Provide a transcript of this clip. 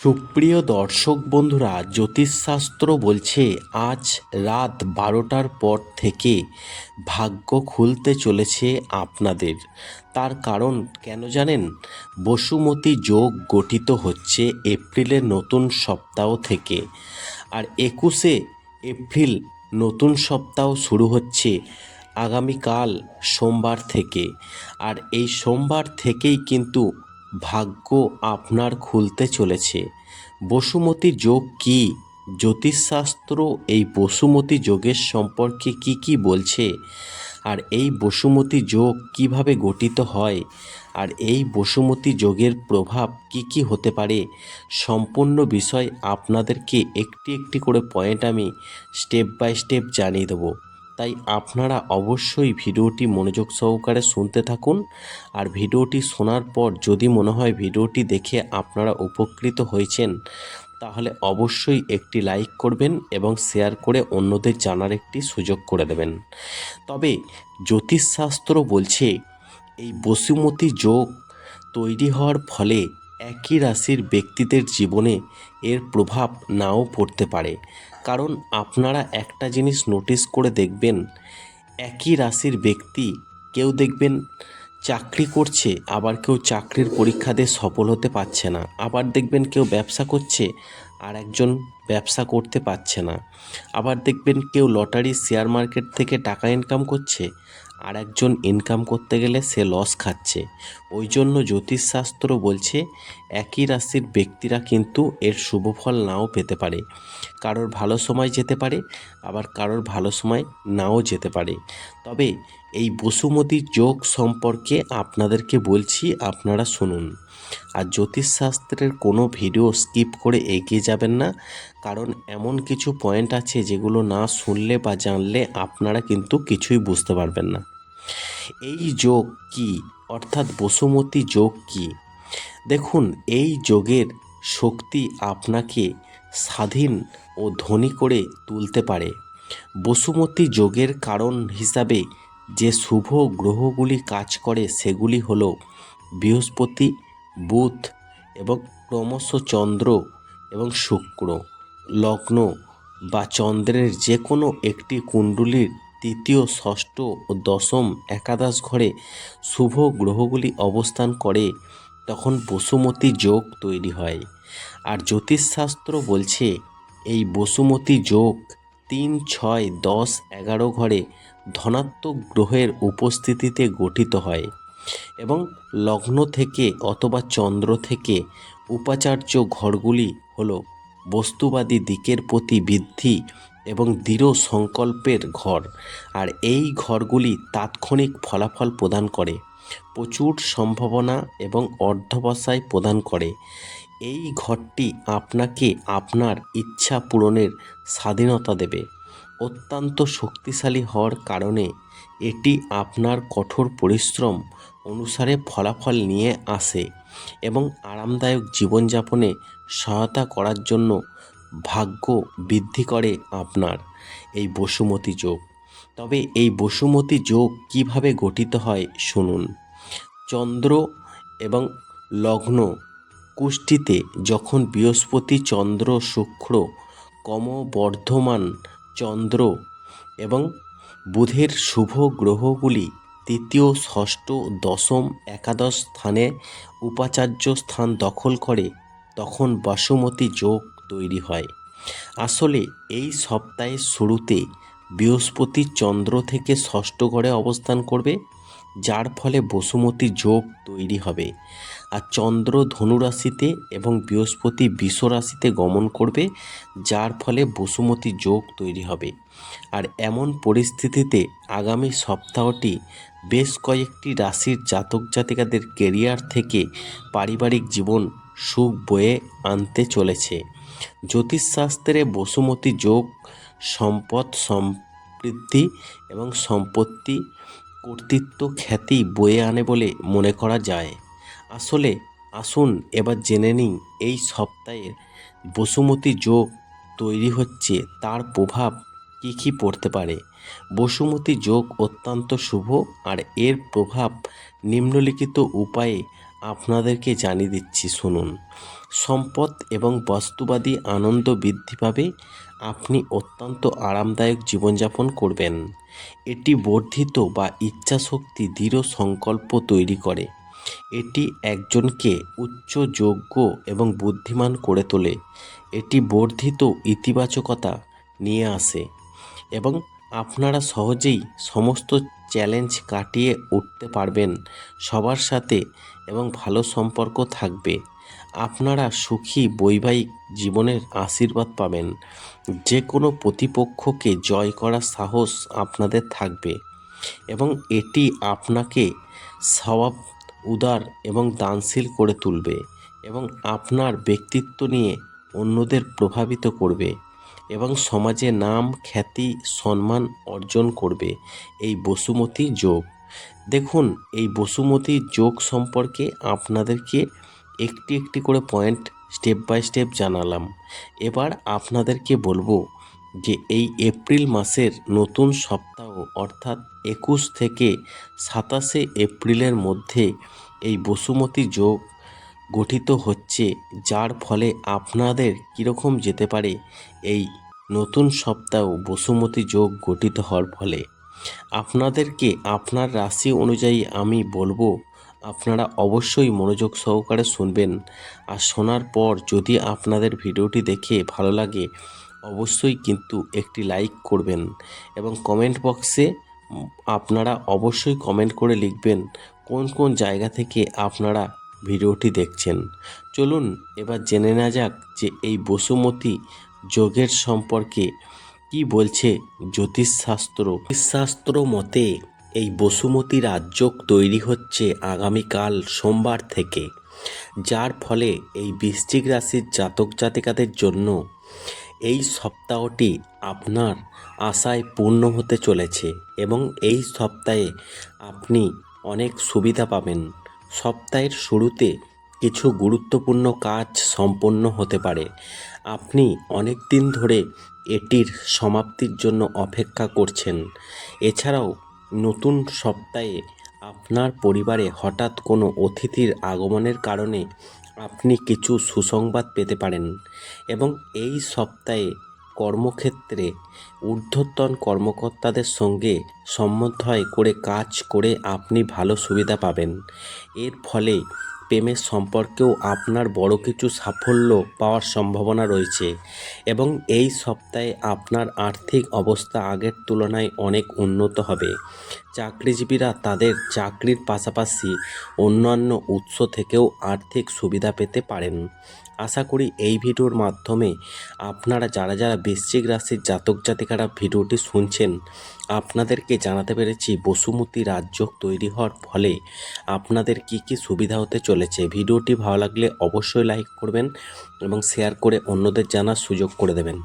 সুপ্রিয় দর্শক বন্ধুরা, জ্যোতিষশাস্ত্র বলছে, আজ রাত বারোটার পর থেকে ভাগ্য খুলতে চলেছে আপনাদের। তার কারণ কেন জানেন? বসুমতী যোগ গঠিত হচ্ছে এপ্রিলের নতুন সপ্তাহ থেকে। আর একুশে এপ্রিল নতুন সপ্তাহ শুরু হচ্ছে আগামীকাল সোমবার থেকে। আর এই সোমবার থেকেই কিন্তু ভাগ্য আপনার খুলতে চলেছে। বসুমতী যোগ কি? জ্যোতিষশাস্ত্র এই বসুমতী যোগের সম্পর্কে কি কি বলছে? আর এই বসুমতী যোগ কীভাবে গঠিত হয়? আর এই বসুমতী যোগের প্রভাব কি কি হতে পারে? সম্পূর্ণ বিষয় আপনাদেরকে একটি একটি করে পয়েন্ট আমি স্টেপ বাই স্টেপ জানিয়ে দেবো। তাই আপনারা অবশ্যই ভিডিওটি মনোযোগ সহকারে শুনতে থাকুন। আর ভিডিওটি শোনার পর যদি মনে হয় ভিডিওটি দেখে আপনারা উপকৃত হয়েছেন, তাহলে অবশ্যই একটি লাইক করবেন এবং শেয়ার করে অন্যদের জানার একটি সুযোগ করে দেবেন। তবে জ্যোতিষশাস্ত্র বলছে, এই বসুমতী যোগ তৈরি হওয়ার ফলে একই রাশির ব্যক্তিদের জীবনে এর প্রভাব নাও পড়তে পারে। কারণ আপনারা একটা জিনিস নোটিস করে দেখবেন, একই রাশির ব্যক্তি কেউ দেখবেন চাকরি করছে, আবার কেউ চাকরির পরীক্ষা দিয়ে সফল হতে পারছে না। আবার দেখবেন কেউ ব্যবসা করছে, আর একজন ব্যবসা করতে পারছে না। আবার দেখবেন কেউ লটারি শেয়ার মার্কেট থেকে টাকা ইনকাম করছে আর একজন ইনকাম করতে গেলে সে লস খাচ্ছে। ওই জন্য জ্যোতিষশাস্ত্র বলছে, একই রাশির ব্যক্তিরা কিন্তু এর শুভ ফল নাও পেতে পারে। কারোর ভালো সময় যেতে পারে, আবার কারোর ভালো সময় নাও যেতে পারে। তবে এই বসুমতী যোগ সম্পর্কে আপনাদেরকে বলছি, আপনারা শুনুন। আর জ্যোতিষশাস্ত্রের কোনো ভিডিও স্কিপ করে এগিয়ে যাবেন না। কারণ এমন কিছু পয়েন্ট আছে যেগুলো না শুনলে বা জানলে আপনারা কিন্তু কিছুই বুঝতে পারবেন না। এই যোগ কি? অর্থাৎ বসুমতী যোগ কি? দেখুন, এই যোগের শক্তি আপনাকে স্বাধীন ও ধনী করে তুলতে পারে। বসুমতী যোগের কারণ হিসাবে যে শুভ গ্রহগুলি কাজ করে সেগুলি হলো বৃহস্পতি বুধ এবং ক্রমশ চন্দ্র এবং শুক্র, লগ্ন বা চন্দ্রের যে কোনো একটি কুণ্ডলীর তৃতীয়, ষষ্ঠ ও দশম একাদশ ঘরে শুভ গ্রহগুলি অবস্থান করে, তখন বসুমতী যোগ তৈরি হয়। আর জ্যোতিষশাস্ত্র বলছে, এই বসুমতী যোগ তিন, ছয়, দশ, এগারো ঘরে ধনাত্মক গ্রহের উপস্থিতিতে গঠিত হয়। এবং লগ্ন থেকে অথবা চন্দ্র থেকে উপাচার্য ঘরগুলি হল বস্তুবাদী দিকের প্রতি বৃদ্ধি এবং দৃঢ় সংকল্পের ঘর। আর এই ঘরগুলি তাৎক্ষণিক ফলাফল প্রদান করে, প্রচুর সম্ভাবনা এবং অর্ধবসায় প্রদান করে। এই ঘরটি আপনাকে আপনার ইচ্ছা পূরণের স্বাধীনতা দেবে। অত্যন্ত শক্তিশালী হওয়ার কারণে এটি আপনার কঠোর পরিশ্রম অনুসারে ফলাফল নিয়ে আসে এবং আরামদায়ক জীবনযাপনে সহায়তা করার জন্য ভাগ্য বৃদ্ধি করে আপনার এই বসুমতী যোগ। তবে এই বসুমতী যোগ কীভাবে গঠিত হয় শুনুন। চন্দ্র এবং লগ্ন কুষ্টিতে যখন বৃহস্পতি, চন্দ্র, শুক্র, ক্রমবর্ধমান চন্দ্র এবং বুধের শুভ গ্রহগুলি তৃতীয় ষষ্ঠ, দশম, একাদশ স্থানে উপাচার্য স্থান দখল করে, তখন বাসুমতী যোগ তৈরি হয়। আসলে এই সপ্তাহের শুরুতে বৃহস্পতি চন্দ্র থেকে ষষ্ঠ ঘরে অবস্থান করবে, যার ফলে বসুমতী যোগ তৈরি হবে। আর চন্দ্র ধনুরাশিতে এবং বৃহস্পতি বিষ রাশিতে গমন করবে, যার ফলে বসুমতী যোগ তৈরি হবে। আর এমন পরিস্থিতিতে আগামী সপ্তাহটি বেশ কয়েকটি রাশির জাতক জাতিকাদের কেরিয়ার থেকে পারিবারিক জীবন সুখ বয়ে আনতে চলেছে। জ্যোতিষশাস্ত্রে বসুমতী যোগ, সম্পদ সমৃদ্ধি এবং সম্পত্তি কর্তৃত্ব খ্যাতি বয়ে আনে বলে মনে করা যায়। আসলে আসুন এবার জেনে নিই, এই সপ্তাহের বসুমতী যোগ তৈরি হচ্ছে, তার প্রভাব কী কী পড়তে পারে? বসুমতী যোগ অত্যন্ত শুভ আর এর প্রভাব নিম্নলিখিত উপায়ে আপনাদেরকে জানিয়ে দিচ্ছি, শুনুন। সম্পদ এবং বাস্তুবাদী আনন্দ বৃদ্ধি পাবে, আপনি অত্যন্ত আরামদায়ক জীবনযাপন করবেন। এটি বর্ধিত বা ইচ্ছাশক্তি দৃঢ় সংকল্প তৈরি করে। এটি একজনকে উচ্চ, যোগ্য এবং বুদ্ধিমান করে তোলে। এটি বর্ধিত ইতিবাচকতা নিয়ে আসে এবং আপনারা সহজেই সমস্ত চ্যালেঞ্জ কাটিয়ে উঠতে পারবেন, সবার সাথে এবং ভালো সম্পর্ক থাকবে। আপনারা সুখী বৈবাহিক জীবনের আশীর্বাদ পাবেন। যে কোনো প্রতিপক্ষকে জয় করার সাহস আপনাদের থাকবে এবং এটি আপনাকে স্বভাব উদার এবং দানশীল করে তুলবে এবং আপনার ব্যক্তিত্ব নিয়ে অন্যদের প্রভাবিত করবে এবং সমাজে নাম, খ্যাতি, সম্মান অর্জন করবে। এই বসুমতী যোগ। দেখুন, এই বসুমতী যোগ সম্পর্কে আপনাদেরকে একটি একটি করে পয়েন্ট স্টেপ বাই স্টেপ জানালাম। এবার আপনাদেরকে বলব যে এই এপ্রিল মাসের নতুন সপ্তাহ, অর্থাৎ একুশ থেকে সাতাশে এপ্রিলের মধ্যে এই বসুমতী যোগ গঠিত হচ্ছে, যার ফলে আপনাদের কীরকম যেতে পারে এই নতুন সপ্তাহ বসুমতী যোগ গঠিত হওয়ার ফলে? আপনাদেরকে আপনার রাশি অনুযায়ী আমি বলব, আপনারা অবশ্যই মনোযোগ সহকারে শুনবেন। আর শোনার পর যদি আপনাদের ভিডিওটি দেখে ভালো লাগে অবশ্যই কিন্তু একটি লাইক করবেন এবং কমেন্ট বক্সে আপনারা অবশ্যই কমেন্ট করে লিখবেন কোন কোন জায়গা থেকে আপনারা ভিডিওটি দেখছেন। চলুন এবার জেনে নেওয়া যাক যে এই বসুমতী যোগের সম্পর্কে কি বলছে জ্যোতিষশাস্ত্র। জ্যোতিষশাস্ত্র মতে এই বসুমতী রাজযোগ তৈরি হচ্ছে আগামীকাল সোমবার থেকে, যার ফলে এই বৃশ্চিক রাশির জাতক জাতিকাদের জন্য এই সপ্তাহটি আপনার আশায় পূর্ণ হতে চলেছে এবং এই সপ্তাহে আপনি অনেক সুবিধা পাবেন। সপ্তাহের শুরুতে কিছু গুরুত্বপূর্ণ কাজ সম্পন্ন হতে পারে। আপনি অনেক দিন ধরে এটির সমাপ্তির জন্য অপেক্ষা করছেন। এছাড়াও নতুন সপ্তাহে আপনার পরিবারে হঠাৎ কোনো অতিথির আগমনের কারণে আপনি কিছু সুসংবাদ পেতে পারেন এবং এই সপ্তাহে কর্মক্ষেত্রে ঊর্ধ্বতন কর্মকর্তাদের সঙ্গে সমন্বয় করে কাজ করে আপনি ভালো সুবিধা পাবেন। এর ফলে প্রেমের সম্পর্কেও আপনার বড় কিছু সাফল্য পাওয়ার সম্ভাবনা রয়েছে এবং এই সপ্তাহে আপনার আর্থিক অবস্থা আগের তুলনায় অনেক উন্নত হবে। চাকরিজীবীরা তাদের চাকরির পাশাপাশি অন্যান্য উৎস থেকেও আর্থিক সুবিধা পেতে পারেন। আশা করি এই ভিডিওর মাধ্যমে আপনারা যারা যারা বৃশ্চিক রাশির জাতক জাতিকারা ভিডিওটি শুনছেন, আপনাদেরকে জানাতে পেরেছি বসুমতী রাজযোগ তৈরি হওয়ার ফলে আপনাদের কি কি সুবিধা হতে চলেছে। ভিডিওটি ভালো লাগলে অবশ্যই লাইক করবেন এবং শেয়ার করে অন্যদের জানার সুযোগ করে দেবেন।